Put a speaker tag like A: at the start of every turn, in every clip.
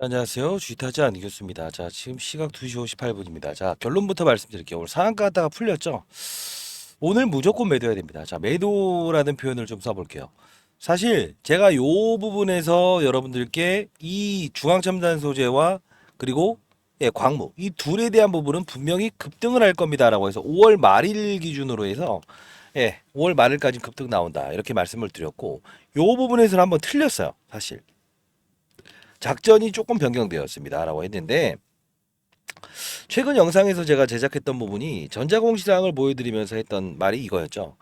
A: 안녕하세요. 주식타지 안이겼습니다. 자, 지금 시각 2시 58분입니다. 자, 결론부터 말씀드릴게요. 오늘 상한가 갔다가 풀렸죠? 오늘 무조건 매도해야 됩니다. 자, 매도라는 표현을 좀 써볼게요. 사실 제가 요 부분에서 여러분들께 이 중앙첨단 소재와 그리고 예, 광무 이 둘에 대한 부분은 분명히 급등을 할 겁니다라고 해서 5월 말일 기준으로 해서 예, 5월 말일까지 급등 나온다 이렇게 말씀을 드렸고 요 부분에서는 한번 틀렸어요. 사실 작전이 조금 변경되었습니다라고 했는데 최근 영상에서 제가 제작했던 부분이 전자공 시장을 보여드리면서 했던 말이 이거였죠.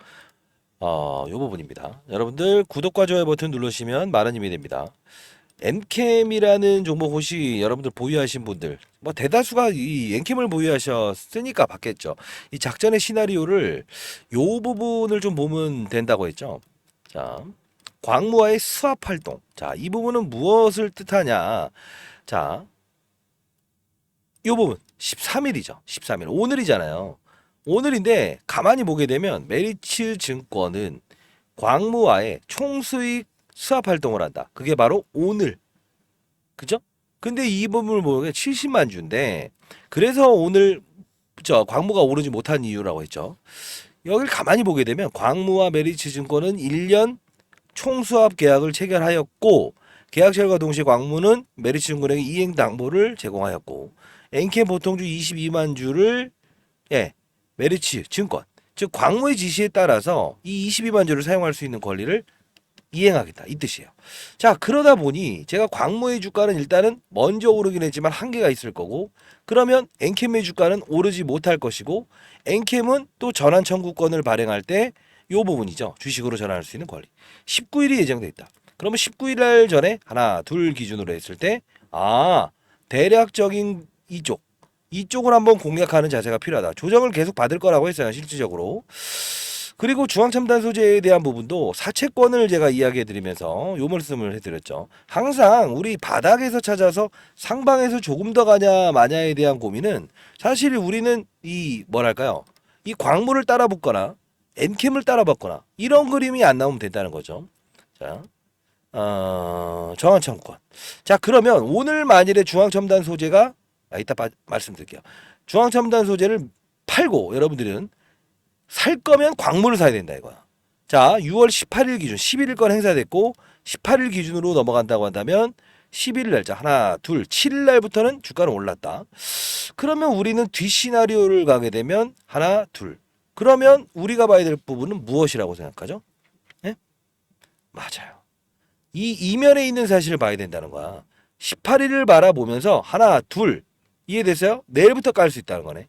A: 어, 요 부분입니다. 여러분들 구독과 좋아요 버튼 누르시면 많은 힘이 됩니다. 엔캠이라는 종목 혹시 여러분들 보유하신 분들 뭐 대다수가 이 엔캠을 보유하셨으니까 받겠죠. 이 작전의 시나리오를 요 부분을 좀 보면 된다고 했죠. 자, 광무와의 수합 활동. 자, 이 부분은 무엇을 뜻하냐? 자, 이 부분 13일이죠. 13일. 오늘이잖아요. 오늘인데 가만히 보게 되면 메리츠 증권은 광무와의 총수익 수합 활동을 한다. 그게 바로 오늘. 그죠? 근데 이 부분을 보면 70만 주인데 그래서 오늘 저 광무가 오르지 못한 이유라고 했죠. 여기를 가만히 보게 되면 광무와 메리츠 증권은 1년 총수합 계약을 체결하였고 계약철과 동시에 광무는 메리츠 증권에게 이행 당보를 제공하였고 엔캠 보통주 22만 주를 예 메리츠 증권 즉 광무의 지시에 따라서 이 22만 주를 사용할 수 있는 권리를 이행하겠다 이 뜻이에요. 자 그러다 보니 제가 광무의 주가는 일단은 먼저 오르긴 했지만 한계가 있을 거고 그러면 엔캠의 주가는 오르지 못할 것이고 엔캠은 또 전환 청구권을 발행할 때 요 부분이죠. 주식으로 전환할 수 있는 권리. 19일이 예정돼 있다. 그러면 19일 날 전에 하나, 둘 기준으로 했을 때 아, 대략적인 이쪽 이쪽을 한번 공략하는 자세가 필요하다. 조정을 계속 받을 거라고 했어요. 실질적으로. 그리고 중앙첨단 소재에 대한 부분도 사채권을 제가 이야기해 드리면서 요 말씀을 해드렸죠. 항상 우리 바닥에서 찾아서 상방에서 조금 더 가냐 마냐에 대한 고민은 사실 우리는 이 뭐랄까요 이 광물을 따라 붙거나 엔캠을 따라 붙거나 이런 그림이 안 나오면 된다는 거죠. 자, 어, 정한청권. 자 그러면 오늘 만일에 중앙첨단 소재가 아, 이따 바, 말씀드릴게요. 중앙첨단 소재를 팔고 여러분들은 살 거면 광물을 사야 된다 이거야. 자, 6월 18일 기준 11일권 행사됐고 18일 기준으로 넘어간다고 한다면 11일 날짜 하나, 둘, 7일 날부터는 주가는 올랐다. 그러면 우리는 뒷 시나리오를 가게 되면 하나, 둘. 그러면 우리가 봐야 될 부분은 무엇이라고 생각하죠? 예? 맞아요. 이 이면에 있는 사실을 봐야 된다는 거야. 18일을 바라보면서 하나, 둘. 이해됐어요? 내일부터 깔 수 있다는 거네.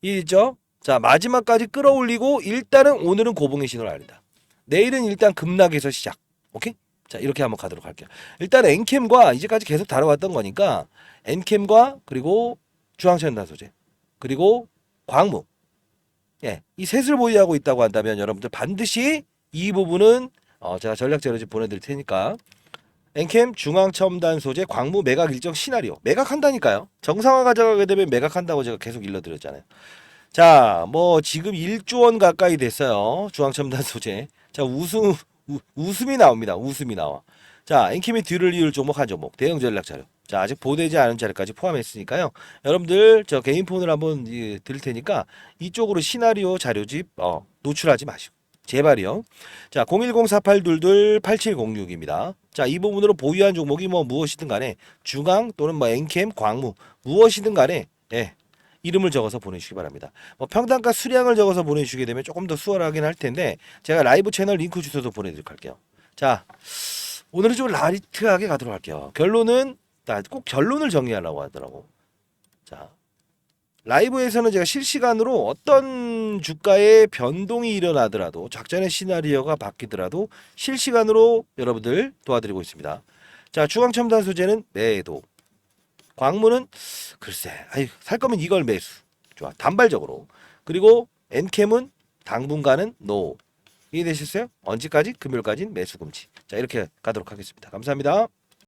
A: 이해됐죠? 자, 마지막까지 끌어올리고 일단은 오늘은 고봉의 신호를 알린다. 내일은 일단 급락에서 시작. 오케이? 자, 이렇게 한번 가도록 할게요. 일단 엔캠과 이제까지 계속 다뤄왔던 거니까 엔캠과 그리고 중앙천단 소재 그리고 광무 예, 이 셋을 보유하고 있다고 한다면 여러분들 반드시 이 부분은 어, 제가 전략 자료집 보내드릴 테니까 엔캠 중앙첨단 소재 광무 매각 일정 시나리오 매각한다니까요. 정상화 가져가게 되면 매각한다고 제가 계속 일러드렸잖아요. 자, 뭐 지금 1조 원 가까이 됐어요. 중앙첨단 소재. 자, 웃음 우, 웃음이 나옵니다. 웃음이 나와. 자, 엔캠이 뒤를 이을 종목 한 종목 대형 전략 자료. 자, 아직 보내지 않은 자료까지 포함했으니까요. 여러분들 저 개인 폰을 한번 예, 드릴 테니까 이쪽으로 시나리오 자료집 어, 노출하지 마시고. 제발이요. 자, 010-4822-8706입니다. 자, 이 부분으로 보유한 종목이 뭐 무엇이든 간에 중앙 또는 뭐 엔캠, 광무 무엇이든 간에 예, 이름을 적어서 보내주시기 바랍니다. 뭐 평단가 수량을 적어서 보내주시게 되면 조금 더 수월하긴 할 텐데 제가 라이브 채널 링크 주소도 보내드릴게요. 자, 오늘은 좀 라이트하게 가도록 할게요. 결론은 나 꼭 결론을 정리하려고 하더라고. 자, 라이브에서는 제가 실시간으로 어떤 주가의 변동이 일어나더라도 작전의 시나리오가 바뀌더라도 실시간으로 여러분들 도와드리고 있습니다. 자, 중앙첨단 소재는 매도. 광무는 글쎄, 아이 살 거면 이걸 매수. 좋아. 단발적으로. 그리고 엔캠은 당분간은 노. 이해되셨어요? 언제까지? 금요일까지는 매수 금지. 자, 이렇게 가도록 하겠습니다. 감사합니다.